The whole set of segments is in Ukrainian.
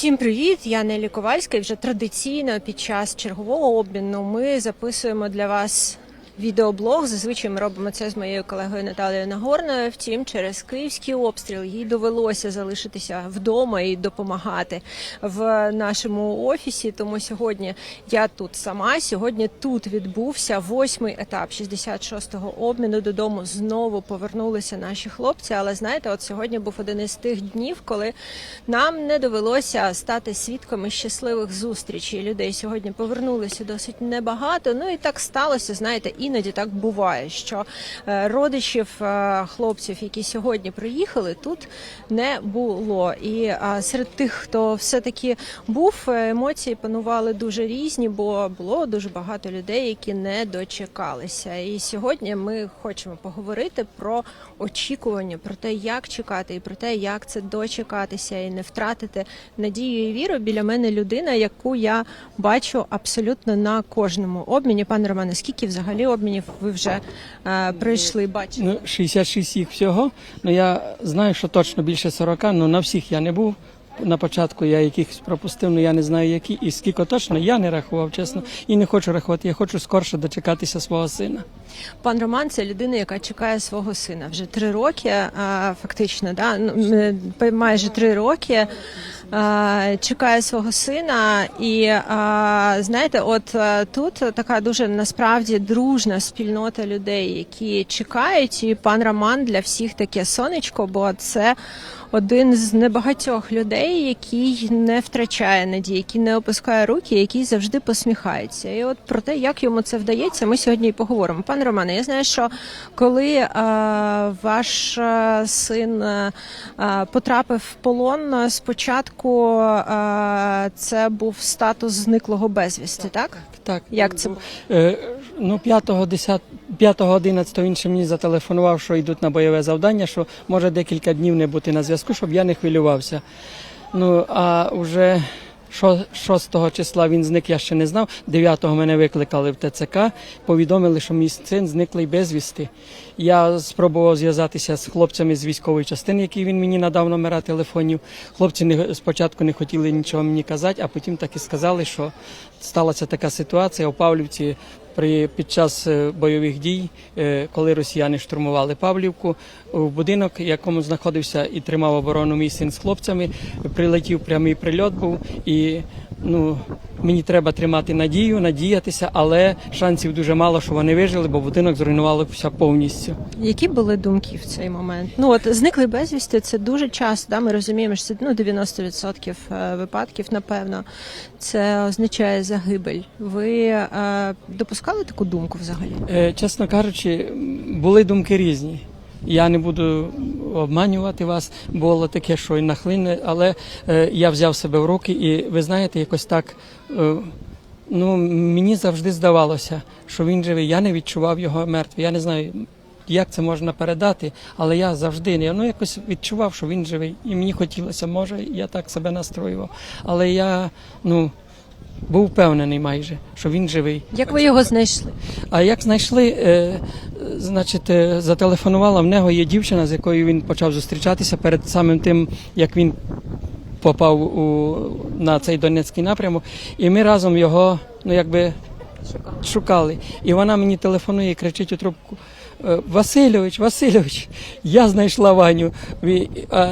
Всім привіт! Я Нелі Ковальська. І вже традиційно під час чергового обміну ми записуємо для вас відеоблог. Зазвичай ми робимо це з моєю колегою Наталією Нагорною. Втім, через київський обстріл їй довелося залишитися вдома і допомагати в нашому офісі. Тому сьогодні я тут сама. Сьогодні тут відбувся восьмий етап 66-го обміну. Додому знову повернулися наші хлопці. Але знаєте, от сьогодні був один із тих днів, коли нам не довелося стати свідками щасливих зустрічей. Людей сьогодні повернулися досить небагато. Ну і так сталося. Знаєте, іноді так буває, що е, родичів е, хлопців, які сьогодні приїхали, тут не було. І е, серед тих, хто все-таки був, е, емоції панували дуже різні, бо було дуже багато людей, які не дочекалися. І сьогодні ми хочемо поговорити про очікування, про те, як чекати, і про те, як це дочекатися і не втратити надію і віру. Біля мене людина, яку я бачу абсолютно на кожному обміні. Пане Романе, скільки взагалі обмінів ви вже е, прийшли? Бачили? Ну, 66 їх всього. Ну я знаю, що точно більше 40, ну на всіх я не був. На початку я якихось пропустив, ну я не знаю які. І скільки точно я не рахував, чесно, і не хочу рахувати. Я хочу скорше дочекатися свого сина. Пан Роман це людина, яка чекає свого сина вже три роки, а, фактично, да? ну, майже три роки. Чекає свого сина, і знаєте, от тут така дуже насправді дружна спільнота людей, які чекають. І пан Роман для всіх таке сонечко, бо це один з небагатьох людей, який не втрачає надії, який не опускає руки, який завжди посміхається. І от про те, як йому це вдається, ми сьогодні і поговоримо. Пане Романе, я знаю, що коли е, ваш е, син е, е, потрапив в полон, е, спочатку е, це був статус зниклого безвісти, так? Так, Як це було? Ну 5 10 5 11 він ще мені зателефонував, що йдуть на бойове завдання, що може декілька днів не бути на зв'язку, щоб я не хвилювався. Ну а вже 6 числа він зник, я ще не знав. 9-го мене викликали в ТЦК, повідомили, що мій син зниклий безвісти. Я спробував зв'язатися з хлопцями з військової частини, які він мені надав номера телефонів. Хлопці не, спочатку не хотіли нічого мені казати, а потім так і сказали, що сталася така ситуація у Павлівці. При під час е, бойових дій, е, коли росіяни штурмували Павлівку, в будинок, в якому знаходився і тримав оборону мій син з хлопцями, прилетів прямий прильот був і ну мені треба тримати надію, надіятися, але шансів дуже мало, що вони вижили, бо будинок зруйнувався повністю. Які були думки в цей момент? Ну от зникли безвісти, це дуже часто. Да? Ми розуміємо, що це ну 90% е, випадків, напевно, це означає загибель. Ви е, допускали таку думку взагалі? Е, Чесно кажучи, були думки різні. Я не буду обманювати вас, було таке, що й нахлине, але е, я взяв себе в руки, і ви знаєте, якось так. Е, ну, мені завжди здавалося, що він живий. Я не відчував його мертвий. Я не знаю, як це можна передати, але я завжди не- ну, якось відчував, що він живий. І мені хотілося, може, я так себе настроював. Але я ну, був впевнений майже, що він живий. Як ви його знайшли? А як знайшли, е, значить, е, зателефонувала в нього є дівчина, з якою він почав зустрічатися перед самим тим, як він попав у, на цей Донецький напрямок. І ми разом його, ну якби шукали. І вона мені телефонує і кричить у трубку. «Е, Васильович, Васильович, я знайшла Ваню.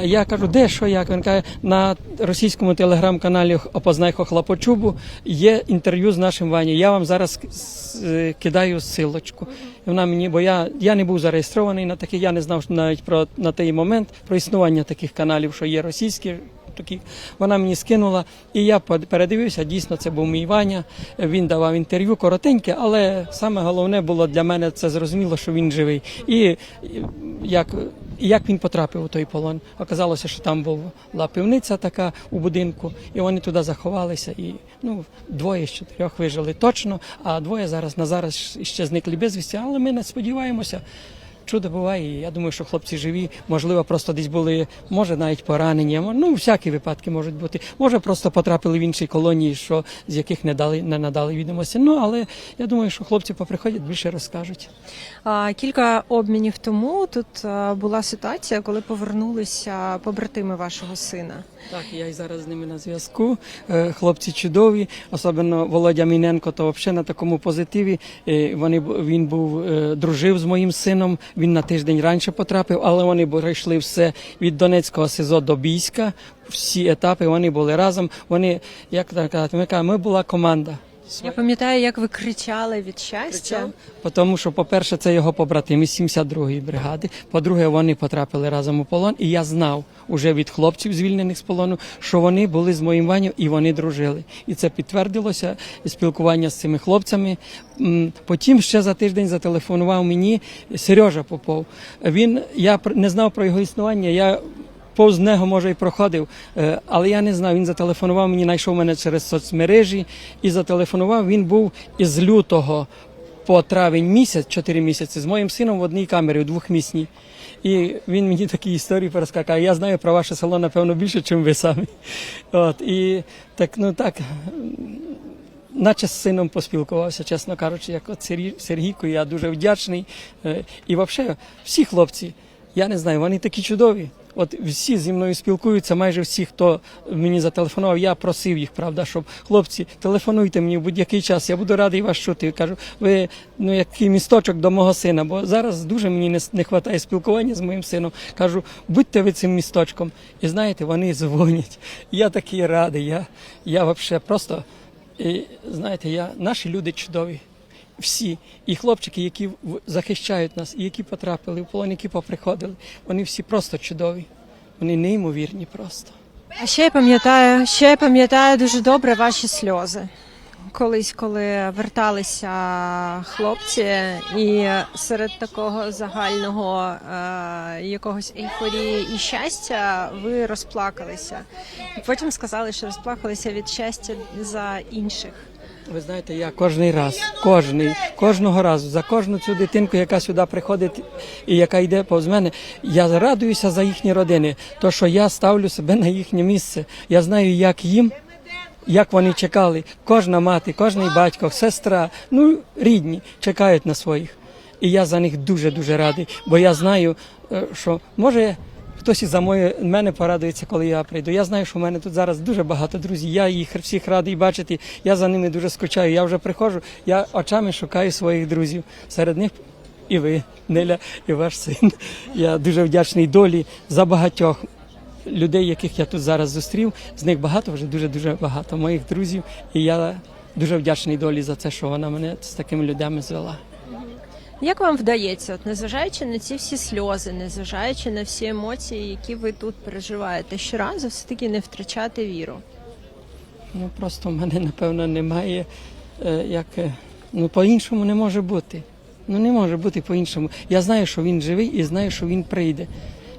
Я кажу, де що як? Він каже, на російському телеграм-каналі Опознай Хохлапочубу є інтерв'ю з нашим Ваню. Я вам зараз кидаю силочку. І вона мені, бо я, я не був зареєстрований на такий, я не знав навіть про на той момент про існування таких каналів, що є російські. Такі вона мені скинула, і я передивився. Дійсно, це був мій Ваня. Він давав інтерв'ю коротеньке, але саме головне було для мене це зрозуміло, що він живий. І як, як він потрапив у той полон. Оказалося, що там була пивниця така у будинку, і вони туди заховалися. І ну двоє з чотирьох вижили точно, а двоє зараз на зараз ще зникли безвісті. Але ми не сподіваємося. Чудо буває. Я думаю, що хлопці живі, можливо, просто десь були, може навіть поранені, ну всякі випадки можуть бути. Може, просто потрапили в інші колонії, що з яких не дали не надали відомості. Ну але я думаю, що хлопці поприходять більше розкажуть. А, Кілька обмінів тому тут а, була ситуація, коли повернулися побратими вашого сина. Так, я і зараз з ними на зв'язку. Е, Хлопці чудові, особливо Володя Міненко, то взагалі на такому позитиві. Е, Вони він був е, дружив з моїм сином. Він на тиждень раніше потрапив, але вони пройшли все від Донецького СИЗО до Бійська. Всі етапи вони були разом. Вони як так казати, ми була команда. Я пам'ятаю, як ви кричали від щастя. Тому що, по-перше, це його побратими з 72-ї бригади. По-друге, вони потрапили разом у полон. І я знав уже від хлопців, звільнених з полону, що вони були з моїм Ваню і вони дружили. І це підтвердилося спілкування з цими хлопцями. Потім ще за тиждень зателефонував мені Сережа Попов. Він я не знав про його існування. Я повз нього може і проходив, е, але я не знав. Він зателефонував мені, знайшов мене через соцмережі і зателефонував. Він був із лютого по травень місяць, 4 місяці, з моїм сином в одній камері, у двохмісній. І він мені такі історії розказав. Я знаю про ваше село, напевно, більше, ніж ви самі. От, і так, ну так, наче з сином поспілкувався, чесно кажучи, як от Сергійку, я дуже вдячний. Е, І взагалі, всі хлопці, я не знаю, вони такі чудові. От всі зі мною спілкуються, майже всі, хто мені зателефонував, я просив їх, правда, щоб хлопці, телефонуйте мені в будь-який час, я буду радий вас чути. Я кажу, ви ну який місточок до мого сина, бо зараз дуже мені не, не вистачає спілкування з моїм сином. Кажу, будьте ви цим місточком. І знаєте, вони дзвонять. Я такий радий. Я, я взагалі просто, і, знаєте, я, наші люди чудові. Всі, і хлопчики, які захищають нас, і які потрапили в полон, які поприходили, вони всі просто чудові. Вони неймовірні просто. А ще я пам'ятаю, ще я пам'ятаю дуже добре ваші сльози. Колись, коли верталися хлопці, і серед такого загального е, якогось ейфорії і щастя ви розплакалися. І потім сказали, що розплакалися від щастя за інших. Ви знаєте, я кожний раз, кожний, кожного разу, за кожну цю дитинку, яка сюди приходить і яка йде повз мене, я радуюся за їхні родини, то що я ставлю себе на їхнє місце. Я знаю, як їм, як вони чекали. Кожна мати, кожний батько, сестра, ну рідні чекають на своїх. І я за них дуже дуже радий, бо я знаю, е, що може. Хтось і за моє мене порадується, коли я прийду. Я знаю, що в мене тут зараз дуже багато друзів. Я їх всіх радий бачити. Я за ними дуже скучаю. Я вже приходжу, я очами шукаю своїх друзів. Серед них і ви, Неля, і ваш син. Я дуже вдячний долі за багатьох людей, яких я тут зараз зустрів. З них багато, вже дуже дуже багато моїх друзів. І я дуже вдячний долі за це, що вона мене з такими людьми звела. Як вам вдається, от незважаючи на ці всі сльози, незважаючи на всі емоції, які ви тут переживаєте, щоразу все таки не втрачати віру? Ну просто в мене напевно немає е, як е, ну по-іншому не може бути. Ну не може бути по-іншому. Я знаю, що він живий і знаю, що він прийде.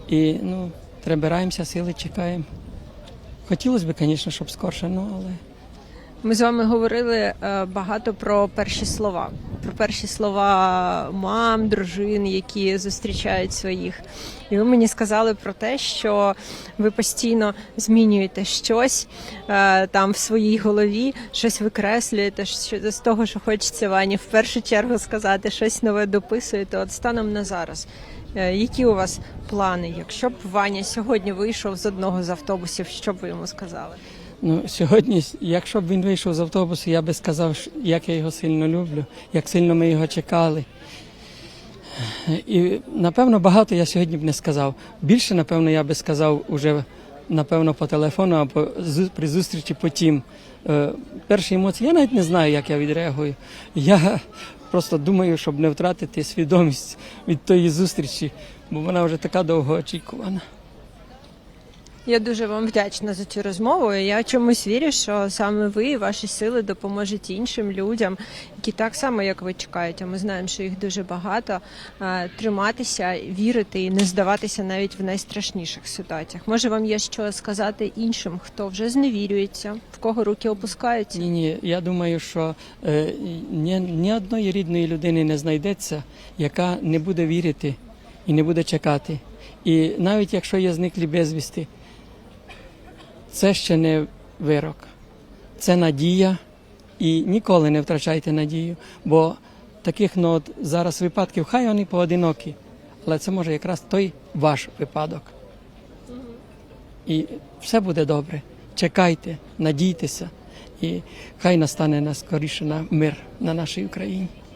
І ну, трибираємося, сили чекаємо. Хотілося б, звісно, щоб скорше, ну але. Ми з вами говорили е, багато про перші слова, про перші слова мам, дружин, які зустрічають своїх. І ви мені сказали про те, що ви постійно змінюєте щось е, там в своїй голові, щось викреслюєте, що з того, що хочеться Вані в першу чергу сказати, щось нове дописуєте. От станом на зараз. Е, Які у вас плани? Якщо б Ваня сьогодні вийшов з одного з автобусів, що б ви йому сказали? Ну, сьогодні, якщо б він вийшов з автобусу, я би сказав, як я його сильно люблю, як сильно ми його чекали. І напевно багато я сьогодні б не сказав. Більше, напевно, я би сказав уже напевно по телефону або при зустрічі потім. Е, перші емоції, я навіть не знаю, як я відреагую. Я просто думаю, щоб не втратити свідомість від тої зустрічі, бо вона вже така довгоочікувана. Я дуже вам вдячна за цю розмову. Я чомусь вірю, що саме ви і ваші сили допоможете іншим людям, які так само, як ви чекають. А ми знаємо, що їх дуже багато. е, Триматися, вірити і не здаватися навіть в найстрашніших ситуаціях. Може, вам є що сказати іншим, хто вже зневірюється, в кого руки опускаються? Ні, ні, я думаю, що е, ні, ні одної рідної людини не знайдеться, яка не буде вірити і не буде чекати. І навіть якщо є зниклі безвісти, це ще не вирок, це надія. І ніколи не втрачайте надію, бо таких ну, от зараз випадків, хай вони поодинокі, але це може якраз той ваш випадок. І все буде добре. Чекайте, надійтеся, і хай настане на скоріше на мир на нашій Україні.